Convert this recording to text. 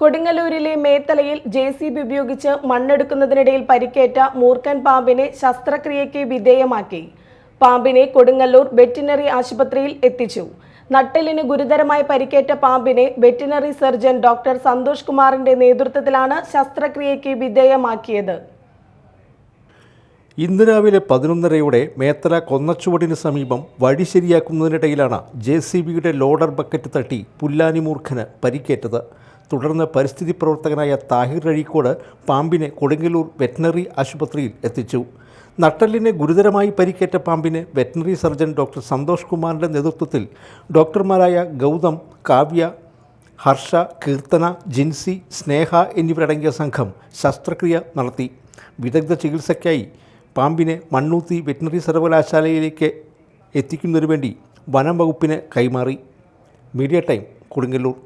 കൊടുങ്ങല്ലൂരിലെ മേത്തലയിൽ J C B ഉപയോഗിച്ച് മണ്ണെടുക്കുന്നതിനിടയിൽ പരിക്കേറ്റ മൂർക്കൻ പാമ്പിനെ ശസ്ത്രക്രിയയ്ക്ക് വിധേയമാക്കി. പാമ്പിനെ കൊടുങ്ങല്ലൂർ വെറ്റിനറി ആശുപത്രിയിൽ എത്തിച്ചു. നട്ടലിന് ഗുരുതരമായി പരിക്കേറ്റ പാമ്പിനെ വെറ്റിനറി സർജൻ ഡോക്ടർ സന്തോഷ് കുമാറിന്റെ നേതൃത്വത്തിലാണ് ശസ്ത്രക്രിയയ്ക്ക് വിധേയമാക്കിയത്. ഇന്ന് രാവിലെ പതിനൊന്നരയോടെ മേത്തല കൊന്നച്ചുവടിന് സമീപം വഴി ശരിയാക്കുന്നതിനിടയിലാണ് ജെ സി ബിയുടെ ലോഡർ ബക്കറ്റ് തട്ടി പുല്ലാനിമൂർഖന് പരിക്കേറ്റത്. തുടർന്ന് പരിസ്ഥിതി പ്രവർത്തകനായ താഹിർ അഴീക്കോട് പാമ്പിനെ കൊടുങ്ങല്ലൂർ വെറ്റിനറി ആശുപത്രിയിൽ എത്തിച്ചു. നട്ടലിന് ഗുരുതരമായി പരിക്കേറ്റ പാമ്പിനെ വെറ്റിനറി സർജൻ ഡോക്ടർ സന്തോഷ് കുമാറിന്റെ നേതൃത്വത്തിൽ ഡോക്ടർമാരായ ഗൗതം കാവ്യ ഹർഷ കീർത്തന ജിൻസി സ്നേഹ എന്നിവരടങ്ങിയ സംഘം ശസ്ത്രക്രിയ നടത്തി. വിദഗ്ധ ചികിത്സയ്ക്കായി പാമ്പിനെ മണ്ണൂത്തി വെറ്റിനറി സർവകലാശാലയിലേക്ക് എത്തിക്കുന്നതിനു വേണ്ടി വനം വകുപ്പിന് കൈമാറി. Media time Kodungallur.